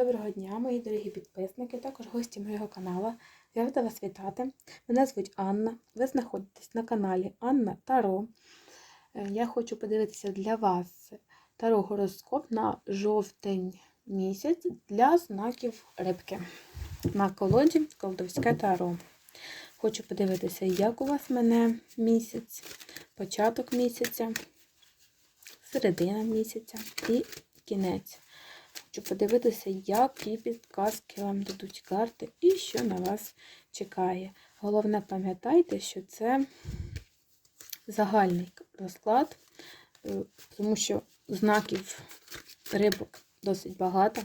Доброго дня, мої дорогі підписники, також гості моєго каналу. Я рада вас вітати. Мене звуть Анна. Ви знаходитесь на каналі Анна Таро. Е, Я хочу подивитися для вас таро гороскоп на жовтень місяць для знаків рибки. На колоді колдовське таро. Хочу подивитися, як у вас мене місяць, початок місяця, середина місяця і кінець. Хочу подивитися, які підказки вам дадуть карти і що на вас чекає. Головне, пам'ятайте, що це загальний розклад, е, тому що знаків рибок досить багато.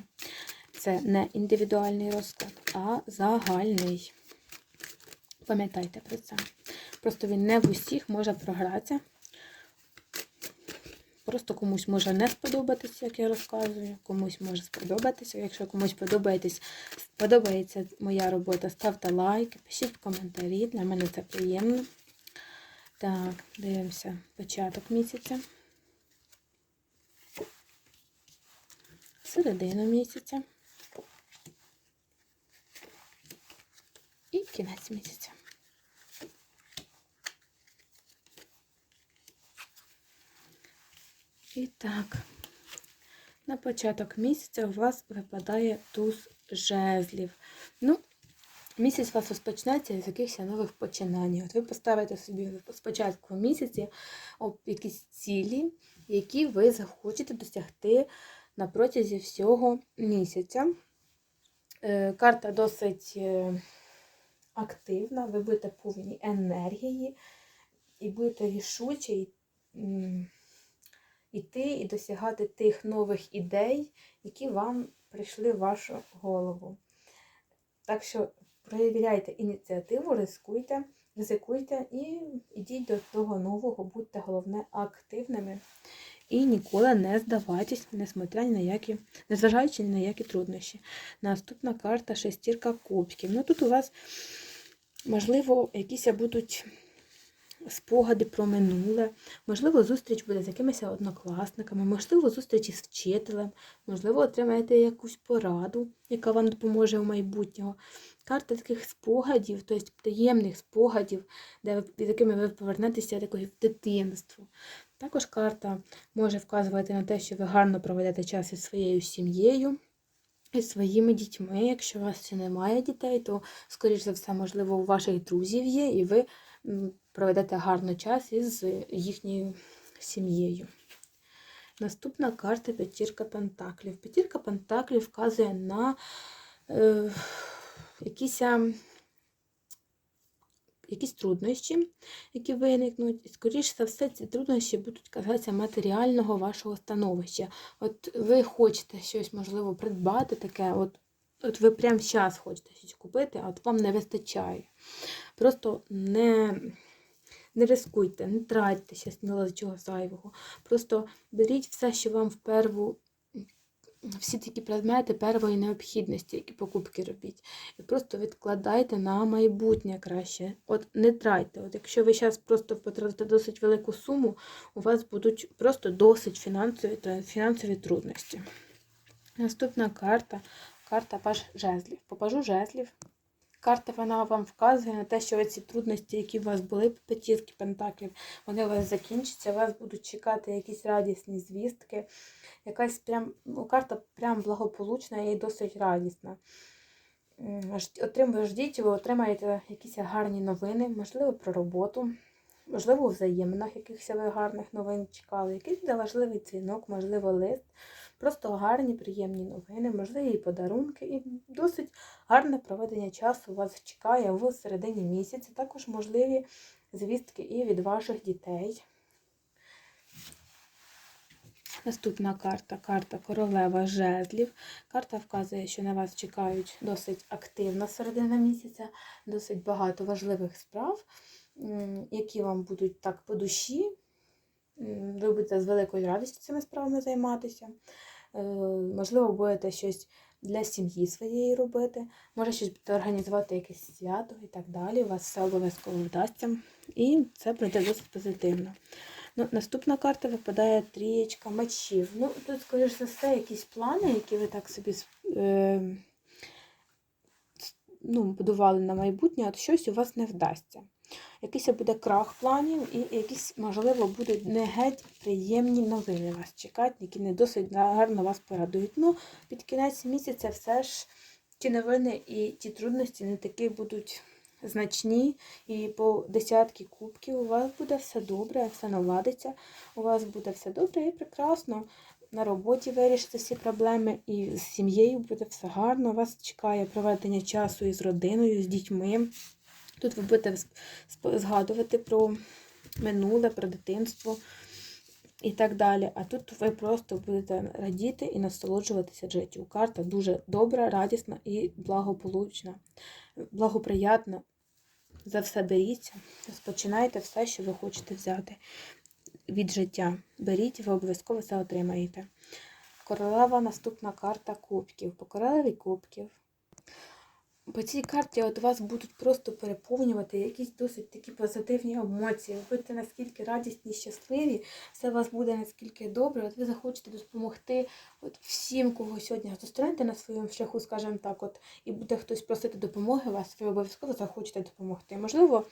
Це не індивідуальний розклад, а загальний. Пам'ятайте про це. Просто він не в усіх може програтися. Просто комусь може не сподобатися, як я розказую, комусь може сподобатися. Якщо комусь подобається, сподобається моя робота, ставте лайк, пишіть коментарі, для мене це приємно. Так, дивимося початок місяця. Середину місяця. І кінець місяця. І так, на початок місяця у вас випадає туз жезлів. Ну, місяць у вас розпочнеться з якихось нових починань. От ви поставите собі спочатку місяці якісь цілі, які ви захочете досягти на протязі всього місяця. Е, Карта досить е, активна, ви будете повні енергії і будете рішучі іти і досягати тих нових ідей, які вам прийшли в вашу голову. Так що проявляйте ініціативу, ризикуйте, ризикуйте і йдіть до того нового, будьте головне активними. І ніколи не здавайтесь, несмотря ні на які, незважаючи ні на які труднощі. Наступна карта шестірка кубків. Ну тут у вас, можливо, якісь будуть спогади про минуле, можливо, зустріч буде з якимись однокласниками, можливо, зустріч із вчителем, можливо, отримаєте якусь пораду, яка вам допоможе в майбутнього. Карта таких спогадів, тобто таємних спогадів, де ви, з якими ви повернетеся такої в дитинство. Також карта може вказувати на те, що ви гарно проведете час із своєю сім'єю. І своїми дітьми, якщо у вас ще немає дітей, то, скоріш за все, можливо, у ваших друзів є, і ви проведете гарний час із їхньою сім'єю. Наступна карта п'ятірка Пентаклів. П'ятірка Пентаклів вказує на е, якісь, якісь труднощі, які виникнуть. І, скоріш за все, ці труднощі будуть казатися матеріального вашого становища. От ви хочете щось, можливо, придбати таке. от От ви прямо зараз хочете щось купити, а от вам не вистачає. Просто не не рискуйте, не тратьте щось на чого зайвого. Просто беріть все, що вам в перву, всі такі предмети первої необхідності, які покупки робіть. І просто відкладайте на майбутнє краще. От не тратьте. От Якщо ви зараз просто потратите досить велику суму, у вас будуть просто досить фінансові фінансові трудності. Наступна карта карта паж жезлів. Попажу жезлів. Карта вона вам вказує на те, що ці трудності, які у вас були п'ятірки пентаклів, вони у вас закінчаться, вас будуть чекати якісь радісні звістки. Якась прям, ну, Карта прям благополучна і досить радісна. Отримуєш ждіть, ви отримаєте якісь гарні новини, можливо, про роботу, можливо, у взаєминах якихось ви гарних новин чекали, якийсь важливий дзвінок, можливо, лист. Просто гарні, приємні новини, можливі подарунки, і досить гарне проведення часу вас чекає в середині місяця. Також можливі звістки і від ваших дітей. Наступна карта карта королева жезлів. Карта вказує, що на вас чекають досить активна середина місяця, досить багато важливих справ, які вам будуть так по душі. Ви будете з великою радістю цими справами займатися. Е, можливо, будете щось для сім'ї своєї робити, може щось будете організувати якесь свято і так далі. У вас все обов'язково вдасться. І це пройде досить позитивно. Ну, наступна карта випадає трієчка мечів. Ну, тут, скоріш за все, якісь плани, які ви так собі е, ну, будували на майбутнє, от щось у вас не вдасться. Якийсь буде крах планів, і якісь, можливо, будуть не геть приємні новини вас чекати, які не досить гарно вас порадують. Ну, під кінець місяця все ж ті новини і ті трудності не такі будуть значні. І по десятки кубків у вас буде все добре, все наладиться, у вас буде все добре і прекрасно. На роботі вирішите всі проблеми, і з сім'єю буде все гарно. Вас чекає проведення часу із родиною, з дітьми. Тут ви будете згадувати про минуле, про дитинство і так далі. А тут ви просто будете радіти і насолоджуватися життю. Карта дуже добра, радісна і благополучна, благоприятна. За все беріться, розпочинайте все, що ви хочете взяти від життя. Беріть, ви обов'язково це отримаєте. Королева наступна карта кубків. По королеві кубків. По цій карті от вас будуть просто переповнювати якісь досить такі позитивні емоції. Ви будете наскільки радісні, щасливі, все у вас буде наскільки добре, от ви захочете допомогти от всім, кого сьогодні зустрінете на своєму шляху, скажімо так, от, і буде хтось просити допомоги вас, ви обов'язково захочете допомогти. Можливо,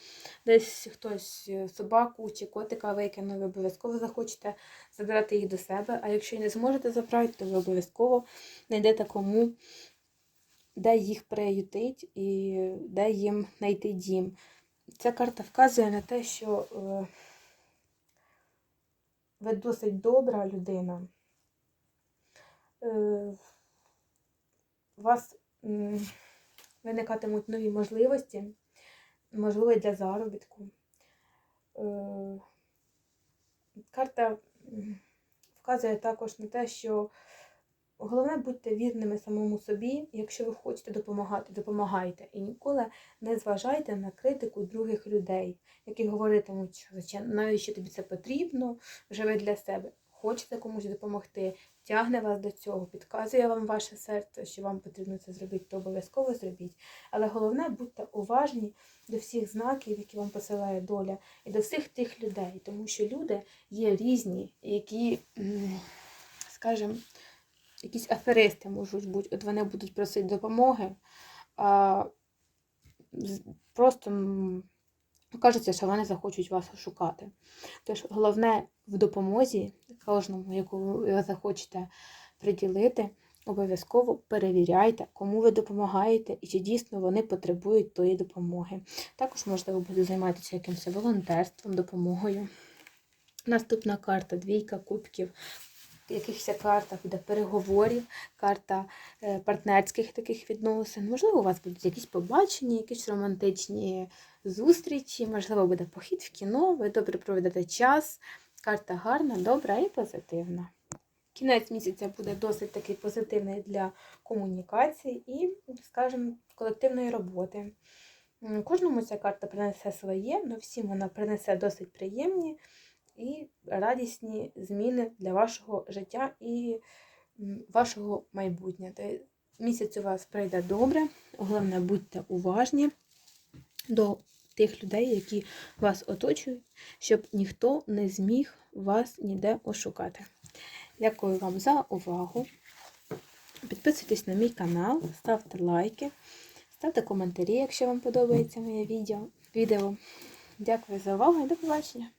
десь хтось е, собаку чи котика викинув, ви обов'язково захочете забрати їх до себе. А якщо і не зможете забрати, то ви обов'язково знайдете кому де їх приютить і де їм знайти дім. Ця карта вказує на те, що е, ви досить добра людина. Е, у вас виникатимуть нові можливості, можливо, для заробітку. Е, карта вказує також на те, що Головне, будьте вірними самому собі. Якщо ви хочете допомагати, допомагайте. І ніколи не зважайте на критику других людей, які говоритимуть, що навіщо тобі це потрібно, живе для себе. Хочете комусь допомогти, тягне вас до цього, підказує вам ваше серце, що вам потрібно це зробити, то обов'язково зробіть. Але головне, будьте уважні до всіх знаків, які вам посилає доля, і до всіх тих людей, тому що люди є різні, які, скажімо, якісь аферисти можуть бути, от вони будуть просити допомоги, а просто кажеться, що вони захочуть вас шукати. Тож головне в допомозі, кожному, яку ви захочете приділити, обов'язково перевіряйте, кому ви допомагаєте і чи дійсно вони потребують тої допомоги. Також, можливо, буде займатися якимось волонтерством, допомогою. Наступна карта двійка кубків якихось картах буде переговорів, карта е, партнерських таких відносин. Можливо, у вас будуть якісь побачення, якісь романтичні зустрічі, можливо, буде похід в кіно, ви добре проведете час. Карта гарна, добра і позитивна. Кінець місяця буде досить такий позитивний для комунікації і, скажімо, колективної роботи. Кожному ця карта принесе своє, але всім вона принесе досить приємні і радісні зміни для вашого життя і вашого майбутнього. Місяць у вас пройде добре, головне, будьте уважні до тих людей, які вас оточують, щоб ніхто не зміг вас ніде ошукати. Дякую вам за увагу. Підписуйтесь на мій канал, ставте лайки, ставте коментарі, якщо вам подобається моє відео. Дякую за увагу і до побачення!